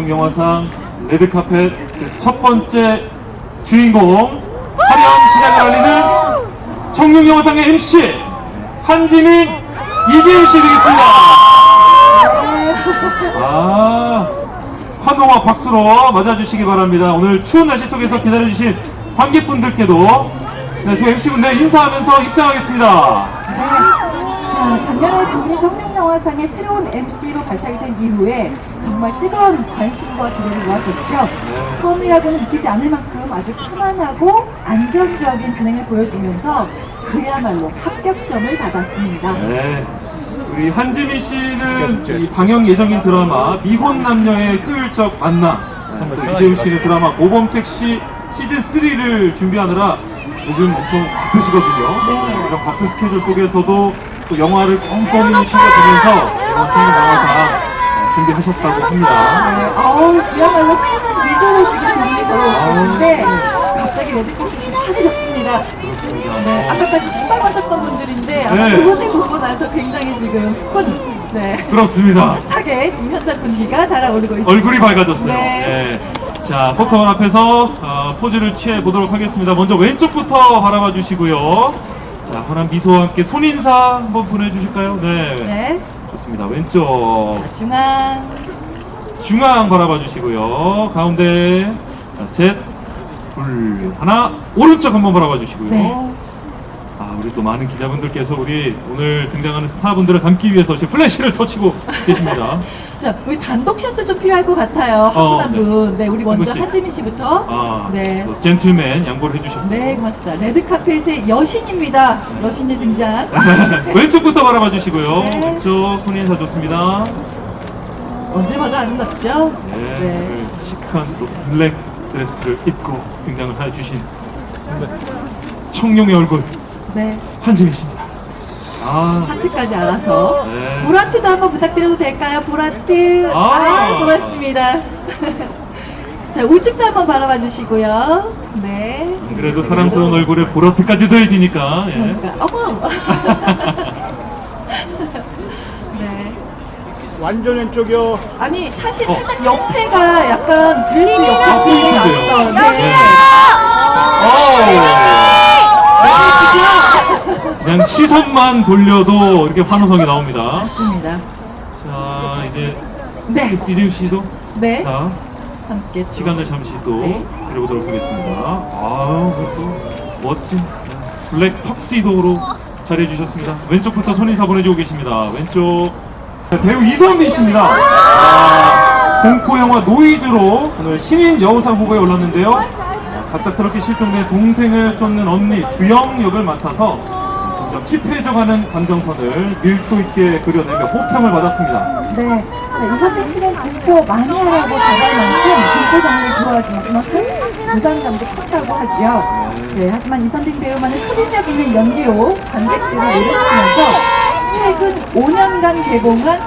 청룡영화상 레드카펫 그첫 번째 주인공 화려한 시작을 알리는 청룡 영화상의 MC 한지민 이기훈 씨 되겠습니다. 아, 환호와 박수로 맞아주시기 바랍니다. 오늘 추운 날씨 속에서 기다려주신 관객분들께도 네, 두 MC분들 인사하면서 입장하겠습니다. 자, 작년에 청룡 영화상의 새로운 MC로 발탁이 된 이후에 정말 뜨거운 관심과 기대를 모았었죠. 처음이라고는 느끼지 않을 만큼 아주 편안하고 안정적인 진행을 보여주면서 그야말로 합격점을 받았습니다. 네. 우리 한지민 씨는 이 방영 예정인 드라마 미혼 남녀의 효율적 만남 또 이재우 씨는 드라마 모범택 시 시즌 3를 준비하느라 요즘 엄청 바쁘시거든요. 네. 이런 바쁜 스케줄 속에서도 또 영화를 꼼꼼히 챙겨보면서 이번 청년 영화상 준비하셨다고 합니다. 네, 어우, 그야말로 위도로 지금 되고 있는데 갑자기 레드카펫이 파져졌습니다. 네, 아까까지 출발하셨던 분들인데 아마 네. 그분을 보고 나서 굉장히 지금 스폰, 네, 그렇습니다. 하게 지금 현장 분위기가 달아오르고 있습니다. 얼굴이 밝아졌어요. 네. 네. 자, 포토원 앞에서 어, 포즈를 취해 보도록 하겠습니다. 먼저 왼쪽부터 바라봐 주시고요. 자, 환한 미소와 함께 손인사 한번 보내주실까요? 네. 네, 좋습니다. 왼쪽 중앙. 중앙 바라봐 주시고요. 가운데 자, 셋, 둘, 하나 오른쪽 한번 바라봐 주시고요. 네. 아, 우리 또 많은 기자분들께서 우리 오늘 등장하는 스타분들을 담기 위해서 지금 플래시를 터치고 계십니다. 자, 우리 단독샷도 좀 필요할 것 같아요. 한 어, 분한 네. 분. 네, 우리 먼저. 한지민 씨부터. 아, 네. 또 젠틀맨 양보를 해주셨습니다. 네, 고맙습니다. 레드카펫의 여신입니다. 여신의 등장. 왼쪽부터 바라봐 주시고요. 네. 왼쪽 손 인사 좋습니다. 언제 봐도 아름답죠? 네, 네. 오늘 시크한 또 블랙 드레스를 입고 등장을 해주신 청룡의 얼굴 네. 한지민 씨입니다. 아, 하트까지 알아서. 네. 보라트도 한번 부탁드려도 될까요? 보라트. 아. 아, 고맙습니다. 자, 우측도 한번 바라봐 주시고요. 네. 안 그래도 사랑스러운 얼굴에 보라트까지 더해지니까. 예. 그러니까, 어머! 네. 완전 왼쪽이요. 아니, 사실 어. 살짝 옆에가 약간 보이는데요? 나왔죠. 네. 네. 어우. 시선만 돌려도 이렇게 환호성이 나옵니다. 맞습니다. 자, 이제 네. 이재우 씨도 네. 자, 함께 또. 시간을 잠시 또 네. 드려보도록 하겠습니다. 아우, 또 멋진 블랙 턱시도로 잘해주셨습니다. 왼쪽부터 손 인사 보내주고 계십니다. 왼쪽 자, 배우 이선민 씨입니다. 아, 공포 영화 노이즈로 오늘 신인 여우상 후보에 올랐는데요. 아, 갑작스럽게 실종된 동생을 쫓는 언니 주영 역을 맡아서 힙해져가는 감정선을 밀도 있게 그려내며 호평을 받았습니다. 네. 자, 이선택 씨는 공포 마니아라고 자갈 만큼 공포 장르를 좋아하지만 그만큼 부담감도 컸다고 하죠. 네. 하지만 이선택 배우만의 흡입력 있는 연기로 관객들을 매료시키면서 최근 5년간 개봉한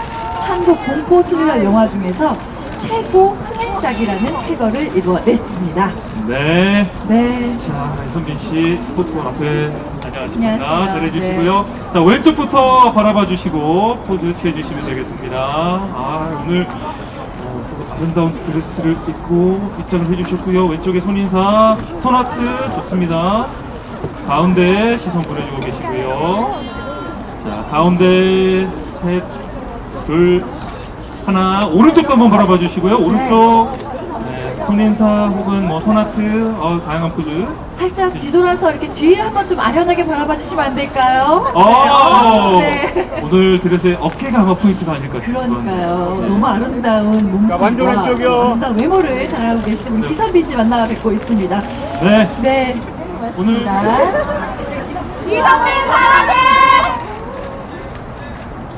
한국 공포 스릴러 영화 중에서 최고 흥행작이라는 쾌거를 이루어냈습니다. 네. 네. 자, 이선빈 씨, 포토 앞에 안녕하십니까. 안녕하세요. 잘해주시고요. 자, 왼쪽부터 바라봐 주시고 포즈 취해주시면 되겠습니다. 아, 오늘 어, 또 아름다운 드레스를 입고 입장을 해주셨고요. 왼쪽에 손인사, 손아트 좋습니다. 가운데 시선 보내주고 계시고요. 자, 가운데 셋, 둘, 하나. 오른쪽도 한번 바라봐 주시고요. 오른쪽. 네, 손인사 혹은 뭐 손아트, 어, 다양한 포즈. 살짝 뒤돌아서 이렇게 뒤에 한번 좀 아련하게 바라봐 주시면 안 될까요? 어, 네. 오늘 드레스의 어깨가 아마 포인트가 아닐까 싶어요. 그러니까요. 네. 너무 아름다운 몸매와 완전 왼쪽이요. 아름다운 외모를 자랑하고 계시는 우리 기선비 씨 만나 뵙고 있습니다. 네. 네. 오늘- 고맙습니다.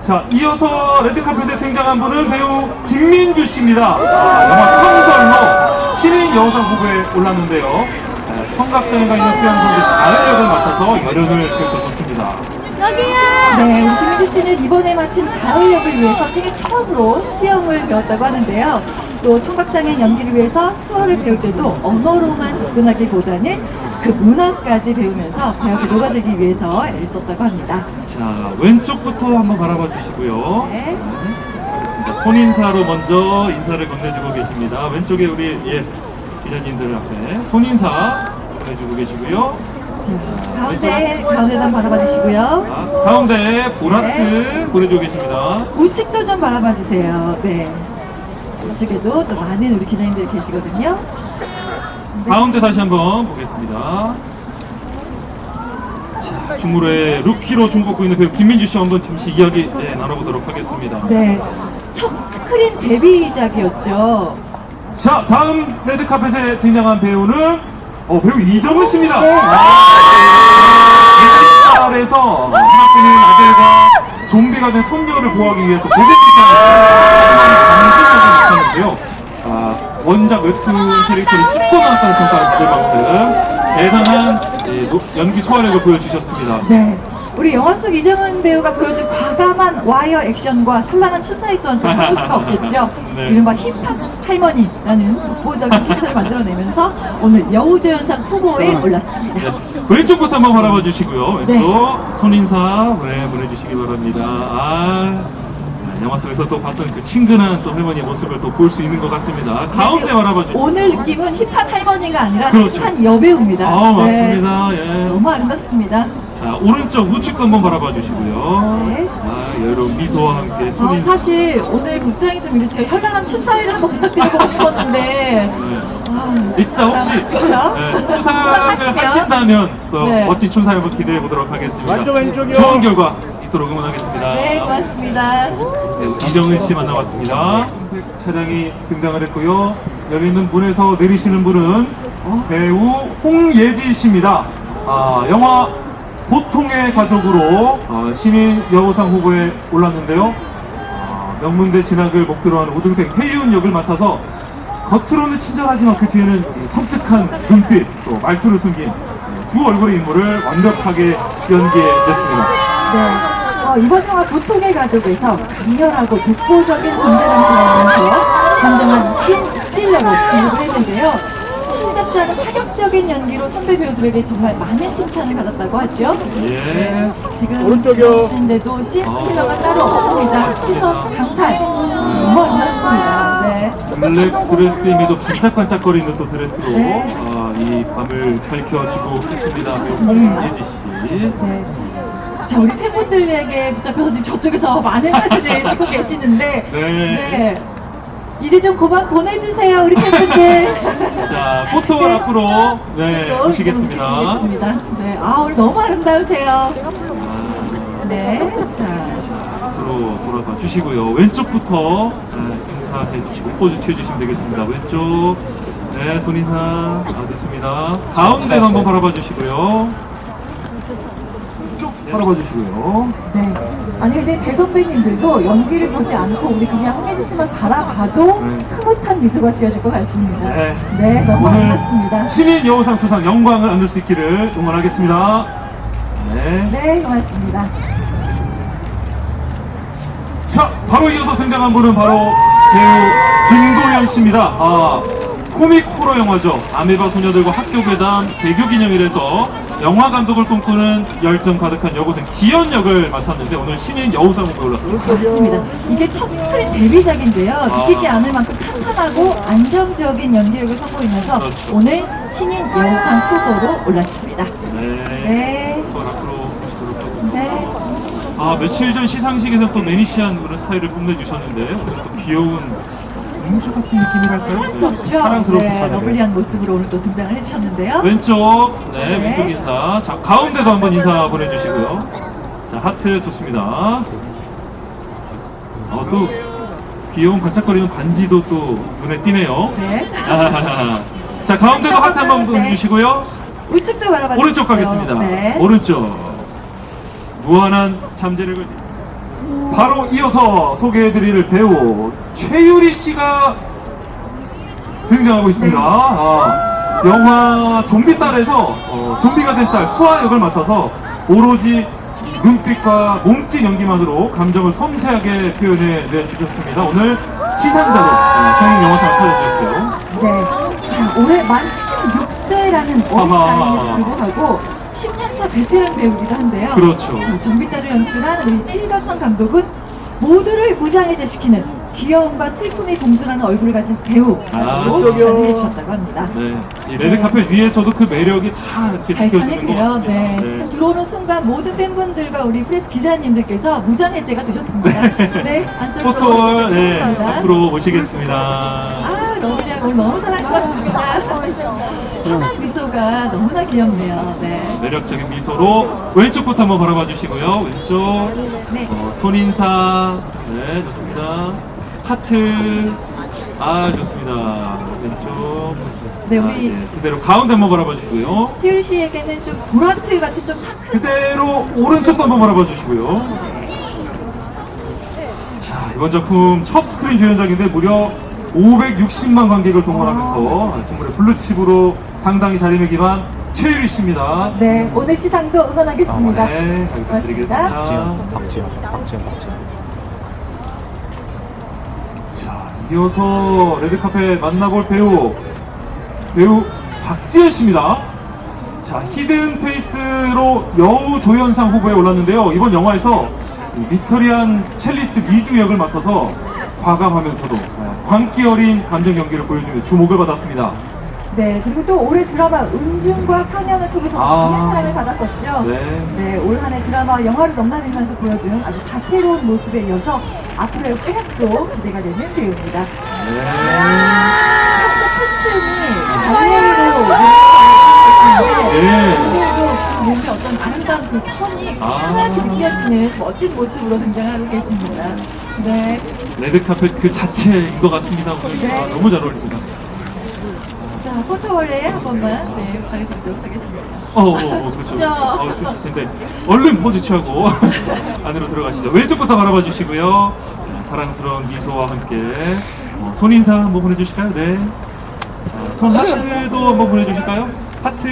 자, 이어서 레드카펫에 등장한 분은 배우 김민주 씨입니다. 아, 영화 탕설로 신인 여우상 후보에 올랐는데요. 네, 청각장애가 있는 수양 선수 다른 역을 맡아서 열연을 펼쳐줬습니다. 네, 우리 김민주 씨는 이번에 맡은 가을 역을 위해서 생애 처음으로 수영을 배웠다고 하는데요. 또 청각장애인 연기를 위해서 수어를 배울 때도 언어로만 접근하기보다는 그 문화까지 배우면서 배역에 녹아들기 위해서 애를 썼다고 합니다. 자, 왼쪽부터 한번 바라봐 주시고요. 네. 알겠습니다. 손인사로 먼저 인사를 건네주고 계십니다. 왼쪽에 우리 예, 기자님들 앞에 손인사 건네주고 계시고요. 가운데 가운데도 한번 바라봐 주시고요. 자, 가운데 보라트 보내주고 계십니다. 우측도 좀 바라봐 주세요. 네. 우측에도 또 많은 우리 기자님들이 계시거든요. 가운데 다시 한번 보겠습니다. 자, 중무로의 루키로 중국고 있는 배우 김민주 씨와 한번 잠시 이야기 네, 나눠보도록 하겠습니다. 네. 첫 스크린 데뷔작이었죠. 자, 다음 레드카펫에 등장한 배우는 어, 배우 이정은 씨입니다. 네. 옛날에서 하나뿐인 아들과 좀비가 된 손녀를 보호하기 위해서 강진하게 나타났는데요. 아, 원작 웹툰 캐릭터를 찍고 나왔다는 평가를 받을 만큼 대단한 예, 노- 연기 소화력을 보여주셨습니다. 네. 우리 영화 속 이정은 배우가 보여준 과감한 와이어 액션과 현란한 춤사위 또한 또 바꿀 수가 없겠죠. 네. 이른바 힙합 할머니라는 독보적인 캐릭터를 만들어내면서 오늘 여우조연상 후보에 올랐습니다. 네, 왼쪽부터 한번 바라봐 주시고요. 네. 왼쪽 손인사 네, 보내주시기 바랍니다. 아, 영화 속에서 또 봤던 그 친근한 또 할머니의 모습을 또 볼 수 있는 것 같습니다. 가운데 바라봐 주시고. 오늘 느낌은 힙한 할머니가 아니라 그렇죠. 힙한 여배우입니다. 아, 네. 맞습니다. 예. 너무 아름답습니다. 자, 오른쪽 우측도 한번 바라봐 주시고요. 네. 아, 여러분 미소와 함께 어, 손인사. 사실 오늘 복장이 좀 이래 제가 현란한 춤사위를 한번 부탁드리고 싶었는데 네. 아, 이따 혹시 그쵸? 네, 수상을 수상하시면. 하신다면 또 네. 멋진 춤사위 한번 기대해 보도록 하겠습니다. 완전 왼쪽이요. 좋은 결과 있도록 응원하겠습니다. 네 고맙습니다. 네, 이정은 씨 만나봤습니다. 차량이 등장을 했고요. 여기 있는 문에서 내리시는 분은 배우 홍예지 씨입니다. 아, 영화 보통의 가족으로 아, 신인 여우상 후보에 올랐는데요. 아, 명문대 진학을 목표로 하는 우등생 혜윤 역을 맡아서 겉으로는 친절하지만 그 뒤에는 이 섬뜩한 눈빛, 또 말투를 숨긴 두 얼굴의 인물을 완벽하게 연기해냈습니다. 네. 어, 이번 영화 보통의 가족에서 강렬하고 독보적인 존재감을 보이면서 진정한 신 스틸러로 기록을 했는데요. 않은 파격적인 연기로 선배 배우들에게 정말 많은 칭찬을 받았다고 하죠. 예. 지금 오른쪽이요. 보시는데도 신 아. 스틸러가 따로 없습니다. 시선 강탈. 너무 아름답습니다. 네. 블랙 드레스임에도 반짝반짝거리는 또 드레스로 네. 아, 이 밤을 밝혀주고 있습니다. 홍예지 씨. 네. 자, 우리 팬분들에게 붙잡혀서 지금 저쪽에서 많은 사진을 찍고 계시는데, 네. 네. 이제 좀 그만 보내주세요, 우리 팬분들. 자, 포토 네. 앞으로 네, 또 오시겠습니다. 보시겠습니다. 네, 아, 오늘 너무 아름다우세요. 아, 네, 자. 앞으로 돌아서 주시고요. 왼쪽부터 아, 인사해 주시고 포즈 취해 주시면 되겠습니다. 왼쪽. 네, 손 인사. 아, 됐습니다. 가운데도 한번 바라봐 주시고요. 쭉 바라봐 주시고요. 네. 아니, 근데 대선배님들도 연기를 보지 않고 우리 그냥 홍혜지 씨만 바라봐도 네. 흐뭇한 미소가 지어질 것 같습니다. 네. 네, 너무 오늘 아름답습니다. 신인 여우상 수상 영광을 안을 수 있기를 응원하겠습니다. 네. 네, 고맙습니다. 자, 바로 이어서 등장한 분은 바로 배우 김도현 씨입니다. 아, 코믹 호러 영화죠. 아메바 소녀들과 학교 괴담 개교 기념일에서 영화 감독을 꿈꾸는 열정 가득한 여고생 지연 역을 맡았는데 오늘 신인 여우상 후보에 올랐습니다. 맞습니다. 이게 첫 스크린 데뷔작인데요. 아. 믿기지 않을 만큼 탄탄하고 안정적인 연기력을 선보이면서 그렇죠. 오늘 신인 여우상 후보로 올랐습니다. 네. 네. 한번 앞으로 보시도록 하고요. 네. 아, 며칠 전 시상식에서 또 매니시한 그런 스타일을 뽐내주셨는데 오늘 또 귀여운 공주 같은 느낌이랄까요? 사랑스럽죠? 사랑스럽고 네, 잘해요. 러블리한 모습으로 오늘 또 등장을 해주셨는데요. 왼쪽, 네, 네. 왼쪽 인사. 자, 가운데도 한번 인사 보내주시고요. 자, 하트 좋습니다. 어, 또 귀여운 반짝거리는 반지도 또 눈에 띄네요. 네. 아하하하. 자, 가운데도 하트 한번 네. 보내주시고요. 우측도 바라봐 오른쪽. 가겠습니다. 네. 오른쪽. 무한한 잠재력을 바로 이어서 소개해드릴 배우 최유리 씨가 등장하고 있습니다. 네. 아, 영화 좀비 딸에서 어, 좀비가 된 딸 수아 역을 맡아서 오로지 이 눈빛과 몸짓 연기만으로 감정을 섬세하게 표현해 내주셨습니다. 오늘 시상자로 어, 성인 영화상 차려주셨어요. 네. 자, 올해 만 16세라는 어린. 나이임에도 불구하고 10년차 베테랑 배우기도 한데요. 그렇죠. 자, 정비딸을 연출한 우리 필각선 감독은 모두를 무장해제시키는 귀여움과 슬픔이 동전하는 얼굴을 가진 배우 아. 라고 저기요. 칭찬해 주셨다고 합니다. 네. 이 레드카펫 위에서도 그 매력이 다 이렇게 느껴지는 것 발산했고요. 같아요. 네. 네. 들어오는 순간 모든 팬분들과 우리 프레스 기자님들께서 무장해제가 되셨습니다. 네, 안쪽으로 포토 네. 앞으로 모시겠습니다. 아, 러브리야 오늘 너무 사랑스럽습니다. 환한 미소가 너무나 귀엽네요. 네. 매력적인 미소로 왼쪽부터 한번 바라봐 주시고요. 왼쪽 네. 어, 손인사 네 좋습니다. 하트 아 좋습니다. 왼쪽 네, 아, 우리- 네, 그대로 가운데 한번 바라봐 주시고요. 채율 씨에게는 좀 보라트 같은 좀 상큼 그대로 오른쪽도 한번 바라봐 주시고요. 자, 이번 작품 첫 스크린 주연작인데 무려 560만 관객을 동원하면서 충분히 블루칩으로 상당히 자리매김한 최유리 씨입니다. 네, 오늘 시상도 응원하겠습니다. 아, 네, 잘 부탁드리겠습니다. 고맙습니다. 박지영, 박지영, 박지영. 자, 이어서 레드카페 만나볼 배우 배우 박지현 씨입니다. 자, 히든 페이스로 여우 조연상 후보에 올랐는데요. 이번 영화에서 이 미스터리한 첼리스트 미주 역을 맡아서 과감하면서도 네, 광기 어린 감정 연기를 보여주며 주목을 받았습니다. 네, 그리고 또 올해 드라마 은중과 사년을 통해서 아. 많은 사랑을 받았었죠. 네. 네, 올 한해 드라마 영화를 넘나들면서 보여준 아주 다채로운 모습에 이어서 앞으로의 활약도 기대가 되는 배우입니다. 네. 오늘도 그 몸의 어떤 아름다운 그 선이 아. 환하게 느껴지는 멋진 모습으로 등장하고 계십니다. 네, 레드 카펫 그 자체인 것 같습니다. 오늘 네. 아, 너무 잘 어울립니다. 자 포토월레 한 번만 네, 가겠습니다. 하겠습니다. 어, 어, 어 그렇죠. 야. 어, 좋을 텐데 얼른 포즈 취하고 안으로 들어가시죠. 왼쪽부터 바라봐 주시고요. 자, 사랑스러운 미소와 함께 어, 손 인사 한번 보내주실까요? 네. 자, 손 하트도 한번 보내주실까요? 하트.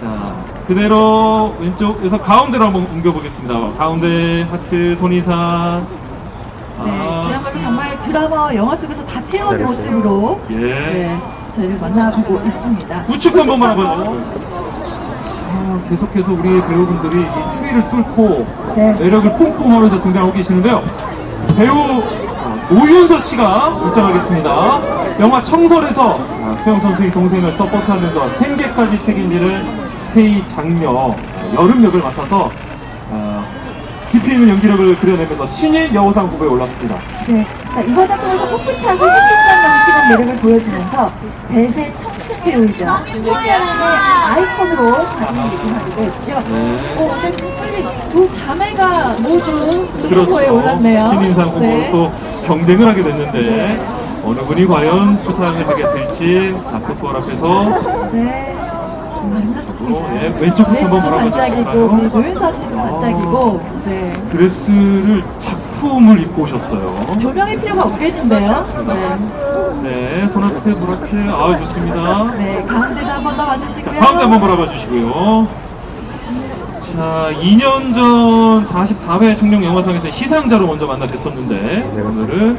자, 그대로 왼쪽에서 가운데로 한번 옮겨보겠습니다. 가운데 하트 손 인사. 네, 아, 그야말로 정말 드라마, 영화 속에서 다채로운 잘했어요. 모습으로 예. 네, 저희를 만나보고 있습니다. 우측도 한번 바라봐요. 아, 계속해서 우리 배우분들이 이 추위를 뚫고 네. 매력을 뿜뿜 하면서 등장하고 계시는데요. 배우 어, 노윤서 씨가 입장하겠습니다. 영화 청설에서 어, 수영 선수의 동생을 서포트하면서 생계까지 책임지는 K 장녀 여름 역을 맡아서 어, 깊이 있는 연기력을 그려내면서 신인 여우상 후보에 올랐습니다. 네, 자, 이번 작품에서 풋풋하고 햇빛감 넘치는 매력을 보여주면서 대세 청춘 배우이자 청년의 아이콘으로 자리 매김하기도 했죠. 네. 어, 근데 특별히 두 자매가 모두 그 그렇죠. 후보에 올랐네요. 신인상 후보로 네. 또 경쟁을 하게 됐는데 어느 분이 과연 수상을 하게 될지 자, 포토월 앞에서 네. 좀 만났습니다. 어, 네, 왼쪽부터 한번 네, 바라봐 반짝이고? 그리고 윤서 씨도 반짝이고, 네. 드레스를 작품을 입고 오셨어요. 조명의 필요가 없겠는데요. 네. 네, 손아트, 보라트, 아 좋습니다. 네, 가운데도 한 번 더 자, 와주시고요. 가운데 한번 바라봐 주시고요. 자, 2년 전 44회 청룡 영화상에서 시상자로 먼저 만나 뵀었는데 오늘은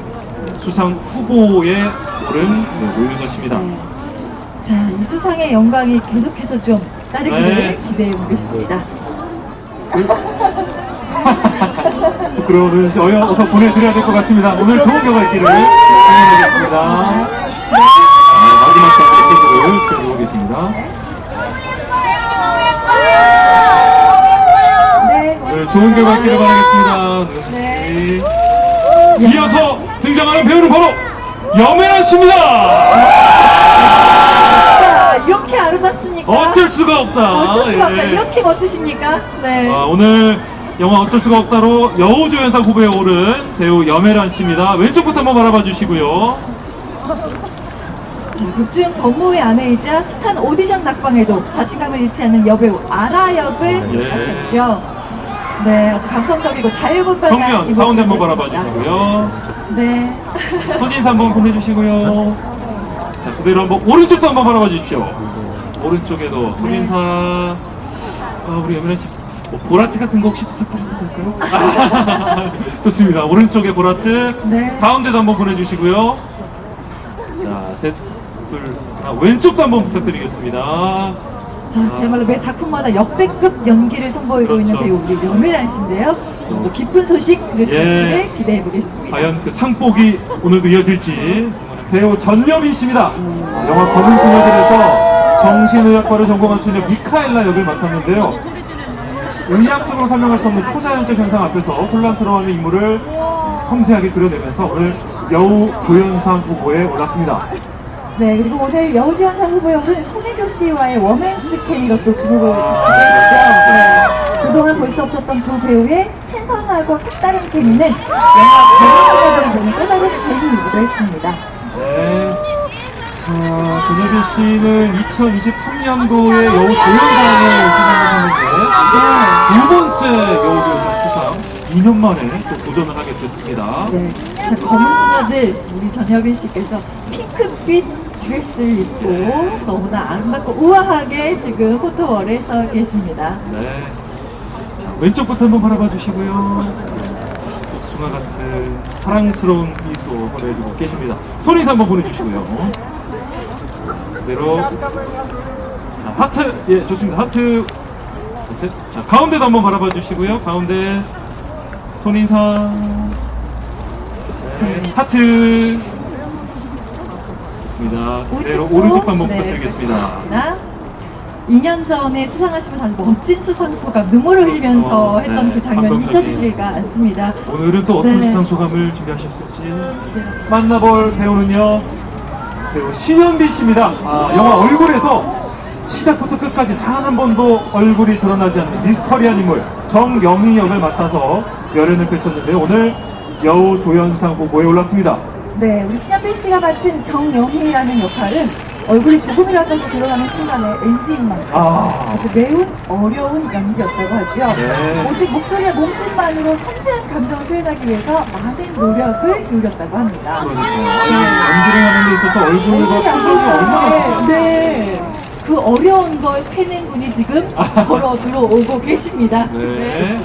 수상 후보에 오른 네, 노윤서 씨입니다. 네. 자, 이 수상의 영광이 계속해서 좀 따르기를 네. 기대해 보겠습니다. 그러면 이제 어여 어서 보내드려야 될 것 같습니다. 오늘 좋은 결과 있기를 응원하겠습니다. 네, 마지막까지 드리고 계십니다. 네, 오늘 좋은 결과 있기를 바라겠습니다. 네. 이어서 등장하는 배우는 바로 염혜란 씨입니다. 자, 이렇게 아름답습니까? 어쩔 수가 없다. 어쩔 수가 없다. 예. 이렇게 멋지십니까? 네. 아, 오늘 영화 어쩔 수가 없다로 여우조연상 후보에 오른 배우 염혜란 씨입니다. 왼쪽부터 한번 바라봐 주시고요. 자, 극중 법무의 아내이자 숱한 오디션 낙방에도 자신감을 잃지 않는 여배우 아라 역을 예. 맡았죠. 네, 아주 감성적이고 자유분방한 정면 가운데 한번 바라봐. 주시고요. 네. 손인사 한번 보내주시고요. 자, 그대로 한번 오른쪽도 한번 바라봐 주십시오. 오른쪽에도 손인사. 아, 우리 여민아 씨, 뭐 보라트 같은 거 혹시 부탁드려도 될까요? 좋습니다. 오른쪽에 보라트. 네. 가운데도 한번 보내주시고요. 자, 셋, 둘, 하나. 왼쪽도 한번 부탁드리겠습니다. 자, 그야말로 매 작품마다 역대급 연기를 선보이고 있는 그렇죠. 배우 우리 연밀한 씨인데요. 또 기쁜 소식 수 예. 기대해 보겠습니다. 과연 그 상복이 오늘도 이어질지 배우 전여빈 씨입니다. 어, 영화 검은 수녀들에서 정신의학과를 전공한 수녀 미카엘라 역을 맡았는데요. 의학적으로 설명할 수 없는 초자연적 현상 앞에서 혼란스러워하는 인물을 섬세하게 그려내면서 오늘 여우 조연상 후보에 올랐습니다. 네, 그리고 오늘 여우지원상 후보에 오른 송혜교 씨와의 워맨스 케미로 또 주목을. 네. 그동안 볼 수 없었던 두 배우의 신선하고 색다른 케미는 영화 배우를 보는 또 다른 재미이기도 했습니다. 네. 자, 전여빈 씨는 2023년도에 여우 조연상을 수상했는데 두 번째 여우 조연상 수상 2년 만에 또 도전을 하게 됐습니다. 네. 자, 검은 수녀들 우리 전여빈 씨께서 핑크빛 드레스를 입고 너무나 아름답고 우아하게 지금 포토월에 서 계십니다. 네. 자, 왼쪽부터 한번 바라봐 주시고요. 복숭아 같은 사랑스러운 미소 보내주고 계십니다. 손 인사 한번 보내주시고요. 그대로. 자, 하트. 예, 좋습니다. 하트. 셋. 자, 가운데도 한번 바라봐 주시고요. 가운데. 손 인사. 네, 하트. 좋습니다. 그대로 오른쪽도, 오른쪽도 한번 네, 부탁드리겠습니다. 나 2년 전에 수상하시면서 아주 멋진 수상소감 눈물을 흘리면서 그렇죠. 했던 네, 그 장면. 잊혀지지가 않습니다. 오늘은 또 어떤 네. 수상 소감을 준비하셨을지 만나볼 배우는요 배우 신현비 씨입니다. 아, 영화 얼굴에서 시작부터 끝까지 단 한 번도 얼굴이 드러나지 않는 미스터리한 인물 정영희 역을 맡아서 열연을 펼쳤는데요. 오늘 여우 조연상 후보에 올랐습니다. 네, 우리 신현빈 씨가 맡은 정영희라는 역할은 얼굴이 조금이라도 드러나는 순간에 NG인 만큼 아. 아주 매우 어려운 연기였다고 하죠. 네. 오직 목소리와 몸짓만으로 섬세한 감정을 표현하기 위해서 많은 노력을 기울였다고 합니다. 그러니까 연기를 하는 데 있어서 얼굴과 표정이 얼마나 네, 네. 그 어려운 걸 해낸 분이 지금 걸어 들어오고 계십니다. 네.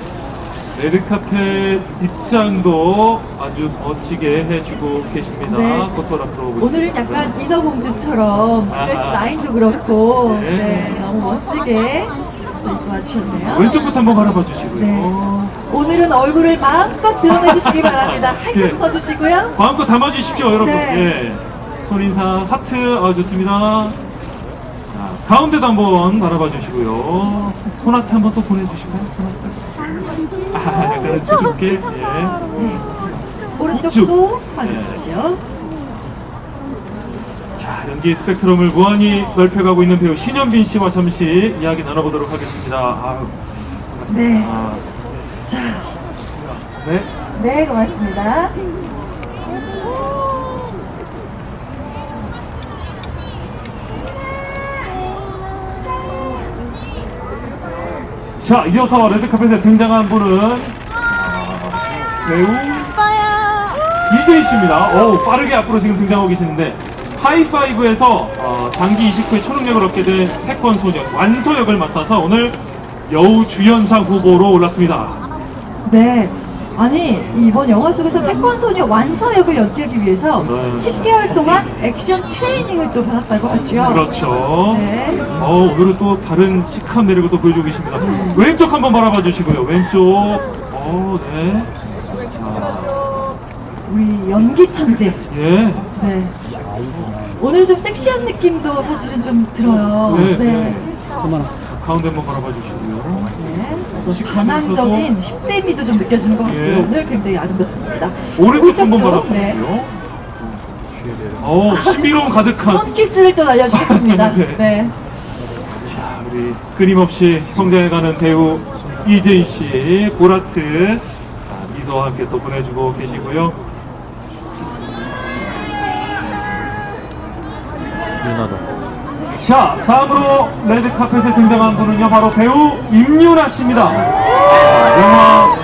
레드카펫 입장도 아주 멋지게 해주고 계십니다. 네. 포토라 프로 오늘 은 약간 인어공주처럼. 드레스 라인도 그렇고 네. 네, 너무 멋지게 와주셨네요. 왼쪽부터 한번 바라봐 주시고요. 네. 오늘은 얼굴을 마음껏 드러내주시기 바랍니다. 예. 한쪽 서주시고요. 마음껏 담아주십시오, 여러분. 네. 예. 손인사 하트 어, 좋습니다. 자, 가운데도 한번 바라봐 주시고요. 손 하트 한번 또 보내주시고요. 손 하트. 아, 약간 수줍게. 예. 네. 오른쪽도. 봐주십시오. 자, 연기 스펙트럼을 무한히 넓혀가고 있는 배우 신현빈 씨와 잠시 이야기 나눠보도록 하겠습니다. 아유, 반갑습니다. 네. 아, 자, 네. 네, 고맙습니다. 자, 이어서 레드카펫에 등장한 분은 아, 배우 이재희 씨입니다. 오, 빠르게 앞으로 지금 등장하고 계시는데 하이파이브에서 어, 이식 후에 초능력을 얻게 된 태권 소녀 완소 역을 맡아서 오늘 여우 주연상 후보로 올랐습니다. 네. 아니 이번 영화 속에서 태권 소녀 완서 역을 연기하기 위해서 네. 10개월 동안 액션 트레이닝을 또 받았다고 하죠. 그렇죠. 네. 어, 오늘은 또 다른 시크한 매력을 또 보여주고 계십니다. 왼쪽 한번 바라봐 주시고요. 왼쪽. 어, 네. 자, 우리 연기 천재. 예. 네. 오늘 좀 섹시한 느낌도 사실은 좀 들어요. 네. 네. 네. 가운데 한번 바라봐 주시고요. 시크하면서도- 반항적인 10대 미도 좀 느껴지는 것 같고요. 예. 오늘 굉장히 아름답습니다. 오른쪽 한번 오른쪽도, 바라봐 네. 주시고요. 어, 신비로움 가득한. 썬키스를 또 날려주셨습니다. 네. 네. 자, 우리 끊임없이 성장해가는 배우 이재희 씨, 보라트 아, 미소와 함께 또 보내주고 계시고요. 자, 다음으로 레드카펫에 등장한 분은요, 바로 배우 임윤아 씨입니다. 아, 영화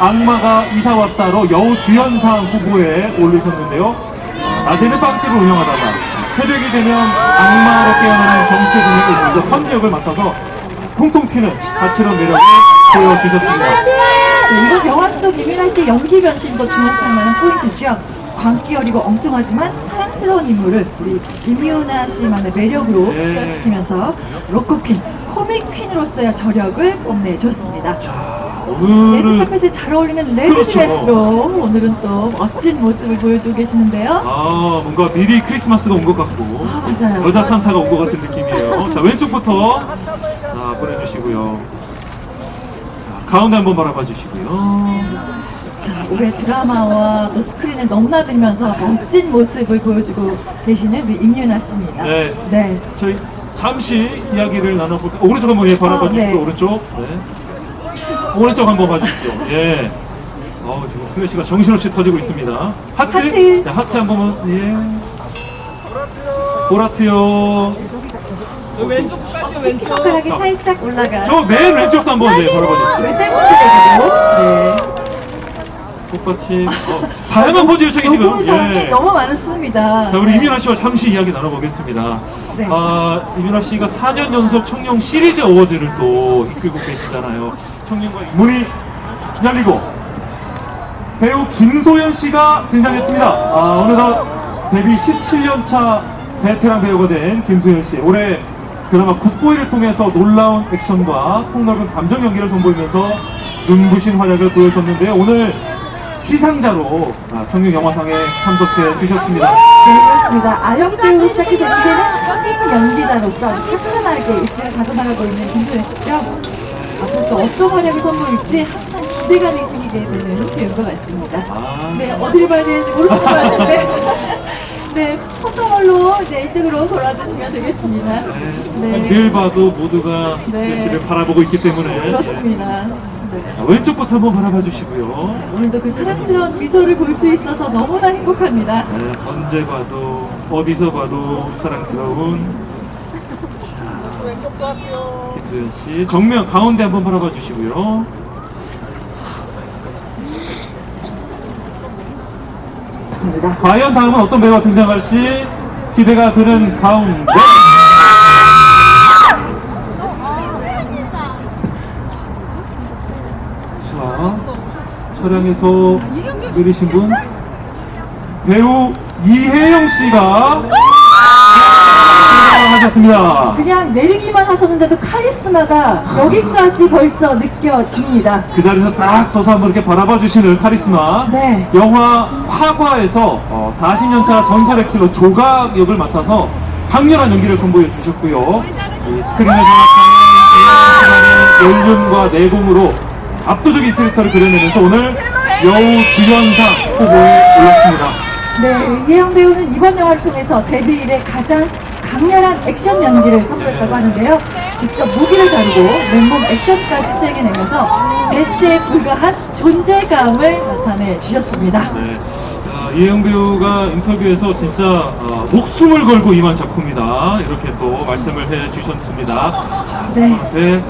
악마가 이사 왔다로 여우 주연상 후보에 오르셨는데요. 아, 낮에는 빵집을 운영하다가 새벽이 되면 악마로 깨어나는 정체군의 인물로 선역을 맡아서 통통 튀는 다채로운 매력을 보여주셨습니다. 네, 이번 영화 속 이민아 씨의 연기 변신도 주목할 만한 포인트죠. 광기 어리고 엉뚱하지만 사랑스러운 인물을 우리 임유나 씨만의 매력으로 네. 소화시키면서 로코퀸, 코믹 퀸으로서의 저력을 뽐내줬습니다. 자, 레드 오늘은 카펫에 잘 어울리는 레드 그렇죠. 드레스로 오늘은 또 멋진 모습을 보여주고 계시는데요. 아 뭔가 미리 크리스마스가 온 것 같고 아, 맞아요. 여자 산타가 온 것 같은 느낌이에요. 자 왼쪽부터 자 보내주시고요. 자, 가운데 한번 바라봐 주시고요. 자, 올해 드라마와 또 스크린을 넘나들면서 멋진 모습을 보여주고 계시는 우리 임윤아 씨입니다. 네. 네. 저희 잠시 이야기를 나눠볼까요? 오른쪽 한번 예, 바라봐 아, 주시고 네. 오른쪽. 네. 오른쪽 한번 봐주십시오. 예. 어 지금 플래시가 정신없이 터지고 있습니다. 하트. 하트. 네, 하트 한 번만. 예. 보라트요. 손가락이 살짝 올라가. 저 맨 왼쪽도 한번 네, 바라봐 주십시오. 땡땡땡이고. 네. 똑같이 어, 다양한 포즈를 챙기시고요. 너무 사람이 너무 많습니다. 자, 우리 네. 이민아 씨와 잠시 이야기 나눠보겠습니다. 네. 아, 이민아 씨가 4년 연속 청룡 시리즈 어워즈를 또 이끌고 계시잖아요. 청룡과 문이 열리고 배우 김소연 씨가 등장했습니다. 아, 어느덧 데뷔 17년 차 베테랑 배우가 된 김소연 씨. 올해 드라마 굿보이를 통해서 놀라운 액션과 폭넓은 감정 연기를 선보이면서 눈부신 활약을 보여줬는데요. 오늘 시상자로 아, 청룡 영화상에 참석해 주셨습니다. 네, 그렇습니다. 아역 배우로 시작해서 이제는 성인 연기자로서 탄탄하게 입지를 가져나가고 있는 김소연 씨죠. 앞으로 또 어떤 활약을 선보일지 항상 기대감이 생기게 되는 배우인 것 같습니다. 아, 네, 어디를 봐야 되는지 모르는 것 같은데. 네, 포토월로 이제 이쪽으로 돌아주시면 되겠습니다. 네. 늘 봐도 모두가 네. 제시를 바라보고 있기 때문에 그렇습니다. 네. 자, 왼쪽 부터 한번 바라봐 주시고요. 오늘도 그 사랑스러운 미소를 볼 수 있어서 너무나 행복합니다. 네, 언제 봐도 어디서 봐도 사랑스러운 자, 김도현 씨 정면 가운데 한번 바라봐 주시고요. 맞습니다. 과연 다음은 어떤 배우가 등장할지 기대가 되는 가운데 자 차량에서 내리신 분 배우 이혜영 씨가 하셨습니다. 그냥 내리기만 하셨는데도 카리스마가 여기까지 벌써 느껴집니다. 그 자리에서 딱 서서 한번 이렇게 바라봐 주시는 카리스마. 네. 영화 화과에서 어, 40년차 전설의 킬러 조각 역을 맡아서 강렬한 연기를 선보여 주셨고요. 이 스크린에 장악하는 연륜과 내공으로 압도적인 캐릭터를 그려내면서 오늘 여우 주연상 후보에 올랐습니다. 네, 이혜영 배우는 이번 영화를 통해서 데뷔 이래 가장 강렬한 액션 연기를 선보였다고 하는데요. 직접 무기를 다루고 맨몸 액션까지 수행해내면서 매체에 불과한 존재감을 나타내 주셨습니다. 네. 자, 이혜영 배우가 인터뷰에서 진짜 어, 목숨을 걸고 임한 작품이다 이렇게 또 말씀을 해주셨습니다. 자, 네. 네.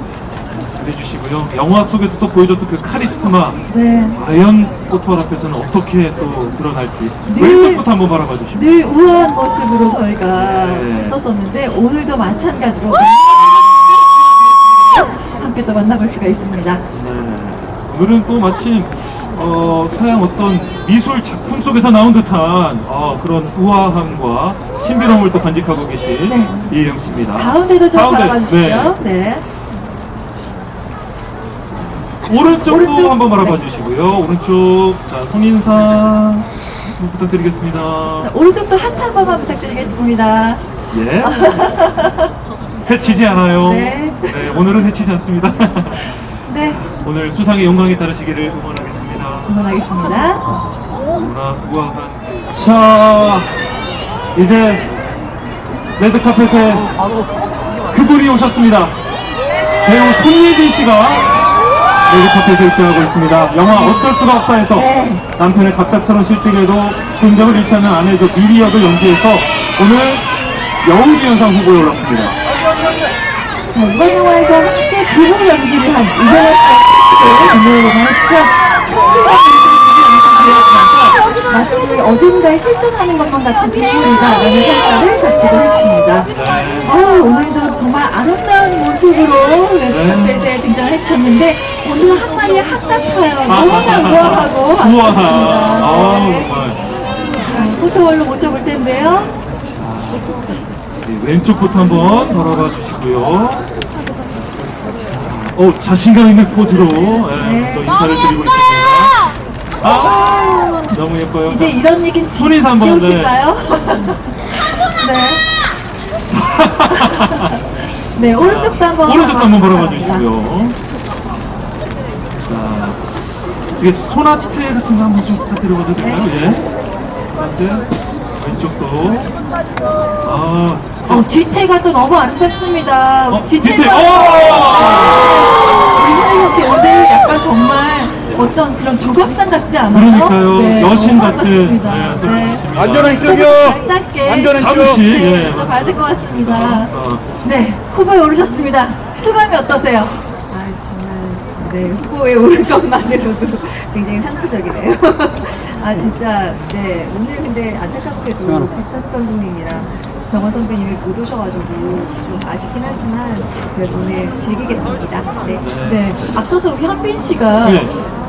해주시고요. 영화 속에서 또 보여줬던 그 카리스마 네. 과연 포토월 앞에서는 어떻게 또 드러날지 늘- 왼쪽부터 한번 바라봐 주시고 늘 우아한 모습으로 저희가 네. 있었었는데 오늘도 마찬가지로 함께 또 만나볼 수가 있습니다. 네. 오늘은 또 마침 어, 서양 어떤 미술 작품 속에서 나온 듯한 어, 그런 우아함과 신비로움을 또 간직하고 계신 네. 이혜영 씨입니다. 가운데도 좀 바라봐 주시죠. 네. 오른쪽도 오른쪽. 한번 바라봐 네. 주시고요. 오른쪽 자 손인사 부탁드리겠습니다. 자, 오른쪽도 하트 한 번만 부탁드리겠습니다. 예. 해치지 않아요. 네. 네, 오늘은 해치지 않습니다. 네, 오늘 수상의 영광에 따르시기를 응원하겠습니다. 응원하겠습니다. 너무나 우아한. 자, 이제 레드카펫에 그분이 오셨습니다. 배우 손예진 씨가 레드카펫에 입장하고 있습니다. 영화 어쩔 수가 없다에서 네. 남편의 갑작스러운 실직에도 긍정을 잃지 않는 아내죠 미리 역을 연기해서 오늘 여우주연상 후보에 올랐습니다. 자, 이번 영화에서 함께 비록 연기를 한 이정현 씨의 공연을 했죠. 마치 어딘가에 실존하는 것만 같은 비주얼이다라는 평가를 받기도 했습니다. 네. 아, 오늘도 정말 아름다운 모습으로 등장을 해주셨는데 오늘 한 마리의 한나타요. 너무나 우아하고 우아하. 아, 네. 정말. 자, 포토월로 모셔볼 텐데요. 네, 왼쪽부터 한번 돌아봐 주시고요. 어, 자신감 있는 포즈로 예, 또 인사를 드리고 있습니다. 아, 너무 예뻐요. 이제 이런 얘기는 지- 손인사 한번, 네. 지우실까요? 네. 네, 오른쪽도 한번 오른쪽도 한번 바랍니다. 주시고요. 자, 어떻게 손아트 같은 거 한번 좀 부탁드려봐도 될까요? 예. 손아트. 왼쪽도. 아, 진짜. 어, 뒤태가 또 너무 아름답습니다. 어, 뒤태가 뒤태. 오! 우리 사이씨 오늘 약간 정말 어떤 그런 조각상 같지 않아요? 그러니까요. 여신 너무 같은. 네, 소리 주십니다. 완전 왼쪽이요. 짧게 완전 왼쪽. 잠시. 네, 예. 좀 봐야 될 것 같습니다. 어, 네, 후보에 오르셨습니다. 소감이 어떠세요? 아 정말 네 후보에 오를 것만으로도 굉장히 상투적이네요. 아 진짜 네 오늘 근데 안타깝게도 백찬 감독님이랑 병원 선배님이 못 오셔가지고 좀 아쉽긴 하지만 그래도 오늘 즐기겠습니다. 네. 네, 앞서서 우리 한빈 씨가 네.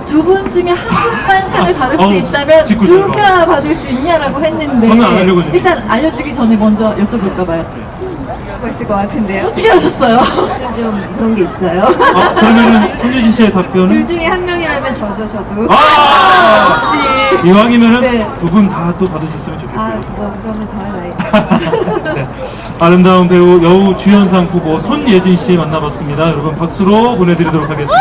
두 분 중에 한 분만 상을 받을 수 어우, 있다면 짓궂은 거. 누가 받을 수 있냐라고 했는데 저는 안 알려고 했는데. 일단 알려주기 전에 먼저 여쭤볼까 봐요. 하고 있을 것 같은데요. 어떻게 하셨어요? 좀 그런 게 있어요. 아, 그러면은 손예진 씨의 답변은? 둘 중에 한 명이라면 저죠 저도. 아! 혹시 이왕이면은 네. 두 분 다 또 받으셨으면 좋겠고요. 아 뭐 그러면 더 해봐야죠. 네. 아름다운 배우 여우 주연상 후보 손예진 씨 만나봤습니다. 여러분 박수로 보내드리도록 하겠습니다.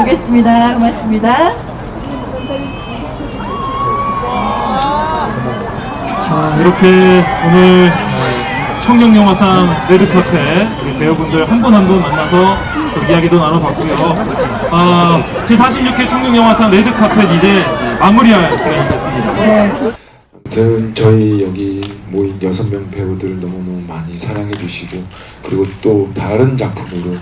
기대해 보겠습니다. 고맙습니다. 자 이렇게 오늘 청룡영화상 레드카페 우리 배우분들 한 분 한 분 만나서 또 이야기도 나눠봤고요. 아, 제46회 청룡영화상 레드카페 이제 마무리할 시간이 됐습니다. 아무튼 저희 여기 모인 여섯 명 배우들을 너무너무 많이 사랑해 주시고 그리고 또 다른 작품으로